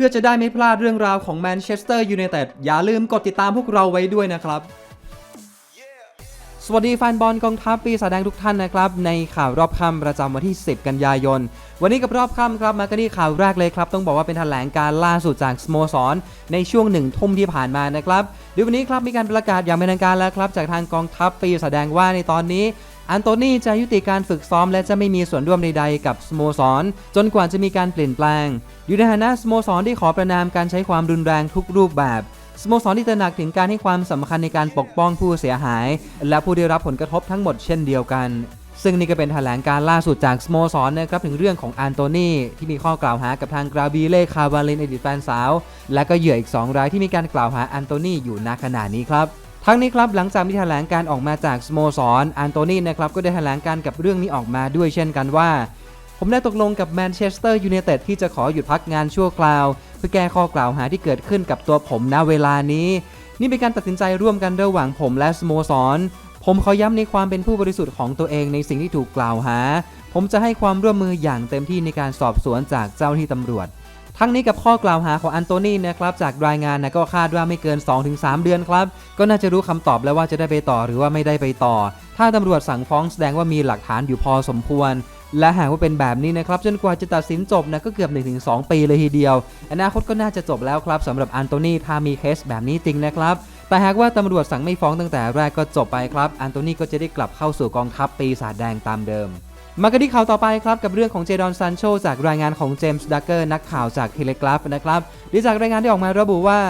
พื่อจะได้ไม่พลาดเรื่องราวของแมนเชสเตอร์ยูไนเต็ดอย่าลืมกดติดตามพวกเราไว้ด้วยนะครับ สวัสดีแฟนบอลกองทัพปีศาจแดงทุกท่านนะครับ ในข่าวรอบค่ำประจำวันที่ 10 กันยายน วันนี้กับรอบค่ำครับมากันที่ข่าวแรกเลยครับ ต้องบอกว่าเป็นแถลงการล่าสุดจากสโมสร ในช่วงหนึ่งทุ่มที่ผ่านมานะครับเดี๋ยววันนี้ครับมีการประกาศอย่างเป็นทางการแล้วครับ จากทางกองทัพปีศาจแดงว่าในตอนนี้ อันโตนี่จะยุติการฝึกซ้อมและจะไม่มีส่วนร่วมใดๆกับสโมสร จนกว่าจะมีการเปลี่ยนแปลง อยู่ในฐานะสโมสรที่ขอประนามการใช้ความรุนแรงทุกรูปแบบสโมสรที่ตระหนักถึงการให้ความสำคัญในการปกป้องผู้เสียหาย และผู้ได้รับผลกระทบทั้งหมดเช่นเดียวกัน ซึ่งนี่ก็เป็นแถลงการล่าสุดจากสโมสรนะครับถึงเรื่องของอันโตนีที่มีข้อกล่าวหากับทางกราบีเล่คาวาเลนอดีตแฟนสาว และก็เหยื่ออีก 2 รายที่มีการกล่าวหาอันโตนีอยู่ณขณะนี้ครับ ทั้งนี้ครับหลังจากมีแถลงการออกมาจากสโมสรอันโตนีนะครับก็ได้แถลงการกับเรื่องนี้ออกมาด้วยเช่นกันว่า ผมได้ตกลงกับแมนเชสเตอร์ยูไนเต็ดที่จะขอหยุดพักงานชั่วคราว เพื่อแก้ข้อกล่าวหาที่เกิดขึ้นกับตัวผมณเวลานี้ นี่เป็นการตัดสินใจร่วมกันระหว่างผมและสโมสร ผมขอย้ำในความเป็นผู้บริสุทธิ์ของตัวเองในสิ่งที่ถูกกล่าวหา ผมจะให้ความร่วมมืออย่างเต็มที่ในการสอบสวนจากเจ้าหน้าที่ตำรวจ ทั้งนี้กับข้อกล่าวหาของอันโตนีนะครับจากรายงานนะก็คาดว่าไม่เกิน 2-3 เดือนครับ ก็น่าจะรู้คำตอบแล้วว่าจะได้ไปต่อหรือว่าไม่ได้ไปต่อ ถ้าตำรวจสั่งฟ้องแสดงว่ามีหลักฐานอยู่พอสมควร และหากว่าเป็นแบบนี้นะครับจนกว่าจะตัดสินจบนะก็เกือบ 1-2 ปีเลยทีเดียว อนาคตก็น่าจะจบแล้วครับสำหรับอันโตนีถ้ามีเคสแบบนี้จริงนะครับแต่หากว่าตำรวจสั่งไม่ฟ้องตั้งแต่แรกก็จบไปครับ อันโตนีก็จะได้กลับเข้าสู่กองทัพปีศาจแดงตามเดิม มากันที่ข่าวต่อไปครับ กับเรื่องของเจดอนซันโชจากรายงานของเจมส์ดักเกอร์นักข่าวจากเทเลกราฟนะครับหรือจากรายงานที่ออกมาระบุว่า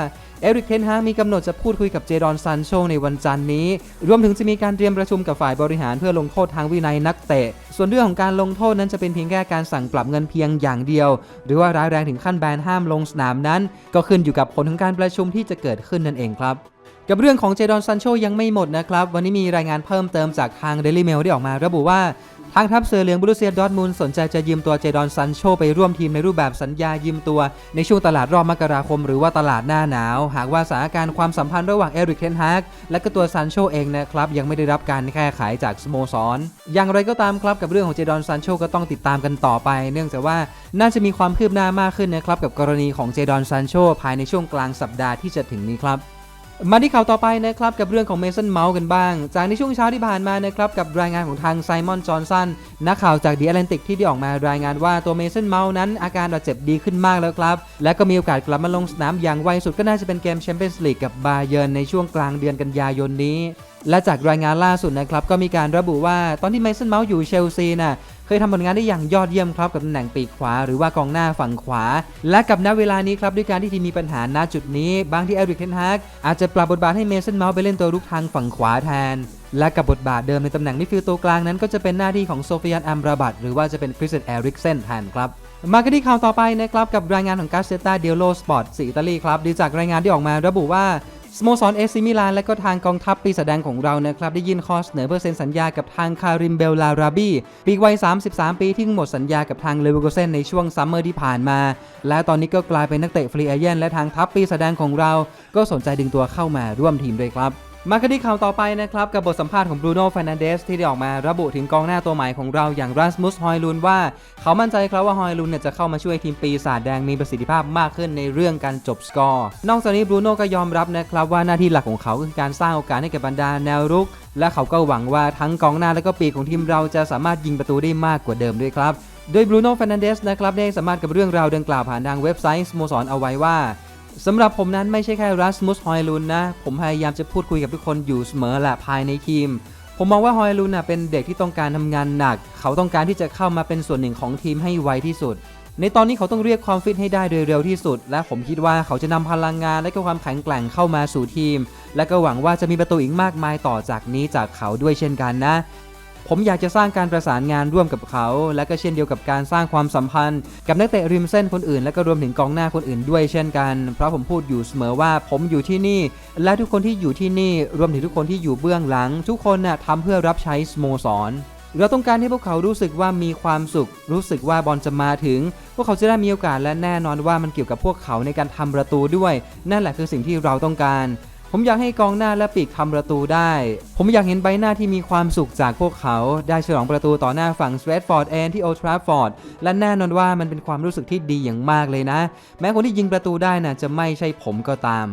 เอริกเทนฮากมีกำหนดจะพูดคุยกับเจดอนซันโชในวันจันนี้ รวมถึงจะมีการเตรียมประชุมกับฝ่ายบริหารเพื่อลงโทษทางวินัยนักเตะ ส่วนเรื่องของการลงโทษนั้นจะเป็นเพียงแค่การสั่งปรับเงินเพียงอย่างเดียว หรือว่าร้ายแรงถึงขั้นแบนห้ามลงสนามนั้น ก็ขึ้นอยู่กับผลของการประชุมที่จะเกิดขึ้นนั่นเองครับกับเรื่องของเจดอนซันโชยังไม่หมดนะครับ วันนี้มีรายงานเพิ่มเติมจากทาง Daily Mail ที่ออกมาระบุว่า ทางทัพเสือเหลืองบรูเซียดอร์ทมุนสนใจจะยืมตัวเจดอนซันโชไปร่วมทีมในรูปแบบสัญญายืมตัวในช่วงตลาดรอบมกราคม หรือว่าตลาดหน้าหนาว หากว่าสถานการณ์ความสัมพันธ์ระหว่างเอริกเทนฮากและก็ตัวซันโชเองนะครับ ยังไม่ได้รับการแก้ไขจากสโมสร อย่างไรก็ตามครับกับเรื่องของเจดอนซันโชก็ต้องติดตามกันต่อไป เนื่องจากว่าน่าจะมีความคืบหน้ามากขึ้นนะครับกับกรณีของเจดอนซันโชภายในช่วงกลางสัปดาห์ที่จะถึงนี้ครับ มาที่ข่าวต่อไปนะครับกับเรื่องของเมสันเมาส์กันบ้าง จากในช่วงเช้าที่ผ่านมานะครับกับรายงานของทางไซมอนจอห์นสันนักข่าวจากดีแอตแลนติกที่ได้ออกมารายงานว่าตัวเมสันเมาส์นั้นอาการบาดเจ็บดีขึ้นมากแล้วครับ และก็มีโอกาสกลับมาลงสนามอย่างไวสุดก็น่าจะเป็นเกมแชมเปี้ยนส์ลีกกับบาเยิร์นในช่วงกลางเดือนกันยายนนี้และจากรายงานล่าสุดนะครับก็มีการระบุว่าตอนที่เมสันเมาส์อยู่เชลซีน่ะ เคยทำผลงานได้อย่างยอดเยี่ยมครับกับตำแหน่งปีกขวา หรือว่ากองหน้าฝั่งขวา และกับณเวลานี้ครับด้วยการที่ทีมมีปัญหาณจุดนี้บางที่เอริกเทนฮากอาจจะปรับบทบาทให้เมสันเมาส์ไปเล่นตัวรุกทางฝั่งขวาแทน และกับบทบาทเดิมในตำแหน่งมิดฟิลด์ตัวกลางนั้นก็จะเป็นหน้าที่ของโซฟิยันอัมราบัตหรือว่าจะเป็นคริสเตนเอริกเซนแทนครับมากันที่ข่าวต่อไปนะครับกับรายงานของกาเซตาเดโลสปอร์ตสีอิตาลีครับดีจากรายงานที่ออกมาระบุว่า สโมสรเอซิมิลานและก็ทางกองทัพปีแสดงของเรานะครับ ได้ยื่นข้อเสนอเพื่อเซ็นสัญญากับทางคาริมเบลลาราบีปีกวัย 33 ปีที่หมดสัญญากับทางเลเวอร์โกเซนในช่วงซัมเมอร์ที่ผ่านมา และตอนนี้ก็กลายเป็นนักเตะฟรีเอเยนและทางทัพปีแสดงของเรา ก็สนใจดึงตัวเข้ามาร่วมทีมด้วยครับ มากันที่ข่าวต่อไปนะครับ กับบทสัมภาษณ์ของบรูโน่ฟ r น a นเดสที่ได้ออกมาระบุถึงกองหน้าตัวใหม่ของเราอย่างรัสมุสฮอยลุนว่า เขามั่นใจครับว่าฮอยลุนเนี่ยจะเข้ามาช่วยทีมปีศาจแดงมีประสิทธิภาพมากขึ้นในเรื่องการจบสกอร์ นอกจากนี้บรูโน่ก็ยอมรับนะครับว่าหน้าที่หลักของเขาคือการสร้างโอกาสให้กับบรรดาแนวรุก และเขาก็หวังว่าทั้งกองหน้าและก็ปีกของทีมเราจะสามารถยิงประตูได้มากกว่าเดิมด้วยครับ โดยบรูโน่ฟ r น a นเดสนะครับได้สามารถกับเรื่องราวดังกล่าวผ่านทางเว็บไซต์สโมสรเอาไว้ว่า สำหรับผมนั้นไม่ใช่แค่รัสมุสฮอยลุนนะ ผมพยายามจะพูดคุยกับทุกคนอยู่เสมอแหละภายในทีม ผมมองว่าฮอยลุนน่ะเป็นเด็กที่ต้องการทำงานหนัก เขาต้องการที่จะเข้ามาเป็นส่วนหนึ่งของทีมให้ไวที่สุด ในตอนนี้เขาต้องเรียกความฟิตให้ได้โดยเร็วที่สุด และผมคิดว่าเขาจะนำพลังงานและก็ความแข็งแกร่งเข้ามาสู่ทีม และก็หวังว่าจะมีประตูอีกมากมายต่อจากนี้จากเขาด้วยเช่นกันนะ ผมอยากจะสร้างการประสานงานร่วมกับเขา และก็เช่นเดียวกับการสร้างความสัมพันธ์ กับนักเตะริมเส้นคนอื่น และก็รวมถึงกองหน้าคนอื่นด้วยเช่นกัน เพราะผมพูดอยู่เสมอว่าผมอยู่ที่นี่ และทุกคนที่อยู่ที่นี่รวมถึงทุกคนที่อยู่เบื้องหลัง ทุกคนน่ะทำเพื่อรับใช้สโมสรเราต้องการให้พวกเขารู้สึกว่ามีความสุข รู้สึกว่าบอลจะมาถึง พวกเขาจะได้มีโอกาสและแน่นอนว่ามันเกี่ยวกับพวกเขาในการทำประตูด้วย นั่นแหละคือสิ่งที่เราต้องการ ผมอยากให้กองหน้าและปีกทำประตูได้ ผมอยากเห็นใบหน้าที่มีความสุขจากพวกเขา ได้ฉลองประตูต่อหน้าฝั่งสเวตฟอร์ดแอนที่โอทราฟอร์ด และแน่นอนว่ามันเป็นความรู้สึกที่ดีอย่างมากเลยนะ แม้คนที่ยิงประตูได้น่ะจะไม่ใช่ผมก็ตาม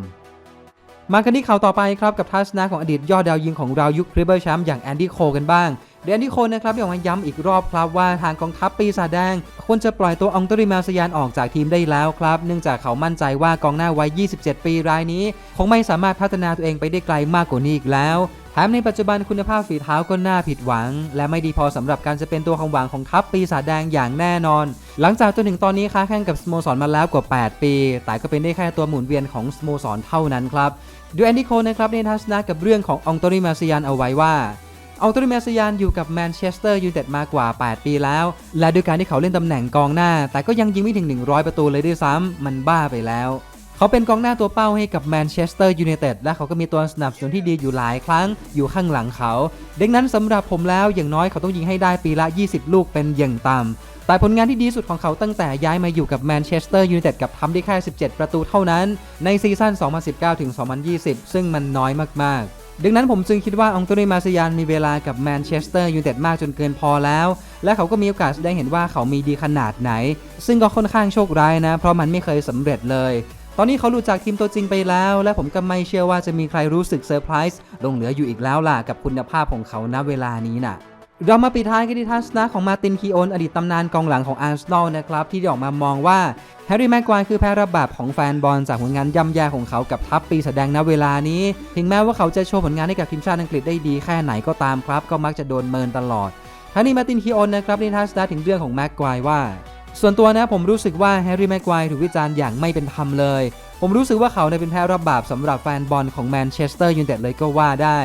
มากันที่ข่าวต่อไปครับกับทัศนะของอดีตยอดดาวยิงของเรายุคทริเบิลแชมป์อย่างแอนดี้โคกันบ้าง เดนดี้โคนนะครับได้ออกมาย้ำอีกรอบครับว่าทางกองทัพปีศาจแดงควรจะปล่อยตัวองตริมาสยานออกจากทีมได้แล้วครับ เนื่องจากเขามั่นใจว่ากองหน้าวัย 27 ปีรายนี้ คงไม่สามารถพัฒนาตัวเองไปได้ไกลมากกว่านี้อีกแล้วแถมในปัจจุบันคุณภาพฝีเท้าก็น่าผิดหวัง และไม่ดีพอสำหรับการจะเป็นตัวของหวังของทัพปีศาจแดงอย่างแน่นอน หลังจากจนถึงตอนนี้ค้าแข่งกับสโมสรมาแล้วกว่า 8 ปี แต่ก็เป็นได้แค่ตัวหมุนเวียนของสโมสรเท่านั้นครับดูแอนดี้โคนะครับในทัศนะกับเรื่องขององตริมาสยานเอาไว้ว่า เอาตริเมสยานอยู่กับแมนเชสเตอร์ยูไนเต็ดมากว่า 8 ปีแล้ว และด้วยการที่เขาเล่นตำแหน่งกองหน้า แต่ก็ยังยิงไม่ถึง 100 ประตูเลยด้วยซ้ำมันบ้าไปแล้ว เขาเป็นกองหน้าตัวเป้าให้กับแมนเชสเตอร์ยูไนเต็ดและเขาก็มีตัวสนับสนุนที่ดีอยู่หลายครั้งอยู่ข้างหลังเขา ดังนั้นสำหรับผมแล้วอย่างน้อยเขาต้องยิงให้ได้ปีละ 20 ลูกเป็นอย่างต่ำแต่ผลงานที่ดีสุดของเขาตั้งแต่ย้ายมาอยู่กับแมนเชสเตอร์ยูไนเต็ดกับทำได้แค่ 17 ประตูเท่านั้น ในซีซั่น 2019-2020 ซึ่งมันน้อยมากๆ ดังนั้นผมจึงคิดว่าองโตนีมาซยานมีเวลากับแมนเชสเตอร์ยูไนเต็ดมากจนเกินพอแล้ว และเขาก็มีโอกาสแสดงเห็นว่าเขามีดีขนาดไหน ซึ่งก็ค่อนข้างโชคร้ายนะ เพราะมันไม่เคยสำเร็จเลย ตอนนี้เขาหลุดจากทีมตัวจริงไปแล้ว และผมก็ไม่เชื่อว่าจะมีใครรู้สึกเซอร์ไพรส์ลงเหลืออยู่อีกแล้วล่ะกับคุณภาพของเขาณเวลานี้น่ะ เรามาปิดท้ายกันที่ทัศนะของมาตินคีโอนอดีตตำนานกองหลังของอาร์เซนอลนะครับ ที่ได้ออกมามองว่าแฮร์รี่แม็กควายคือแพ้ระบาดของแฟนบอลจากผลงานย่ำแย่ของเขากับทัพปีแสดงณเวลานี้ ถึงแม้ว่าเขาจะโชว์ผลงานให้กับทีมชาติอังกฤษได้ดีแค่ไหนก็ตามครับ ก็มักจะโดนเมินตลอดทั้งนี้มาตินคีโอนนะครับในทัศนะถึงเรื่องของแม็กควายว่า ส่วนตัวนะผมรู้สึกว่าแฮร์รี่แม็กควายถูกวิจารณ์อย่างไม่เป็นธรรมเลย ผมรู้สึกว่าเขาเนี่ยเป็นแพ้รับบาปสำหรับแฟนบอลของแมนเชสเตอร์ยูไนเต็ดเลยก็ว่าได้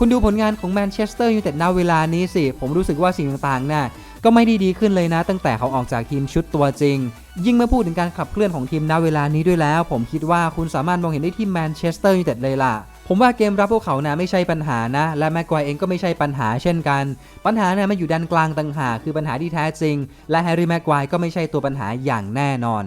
คุณดูผลงานของแมนเชสเตอร์ยูไนเต็ดณเวลานี้สิ ผมรู้สึกว่าสิ่งต่างๆน่ะก็ไม่ได้ดีขึ้นเลยนะ ตั้งแต่เขาออกจากทีมชุดตัวจริง ยิ่งเมื่อพูดถึงการขับเคลื่อนของทีมณเวลานี้ด้วยแล้ว ผมคิดว่าคุณสามารถมองเห็นได้ที่แมนเชสเตอร์ยูไนเต็ดเลยล่ะผมว่าเกมรับพวกเขานะไม่ใช่ปัญหานะ และแม็กควายเองก็ไม่ใช่ปัญหาเช่นกัน ปัญหาเนี่ยมันอยู่ด้านกลางต่างหากคือปัญหาที่แท้จริง และแฮร์รี่แม็กควายก็ไม่ใช่ตัวปัญหาอย่างแน่นอน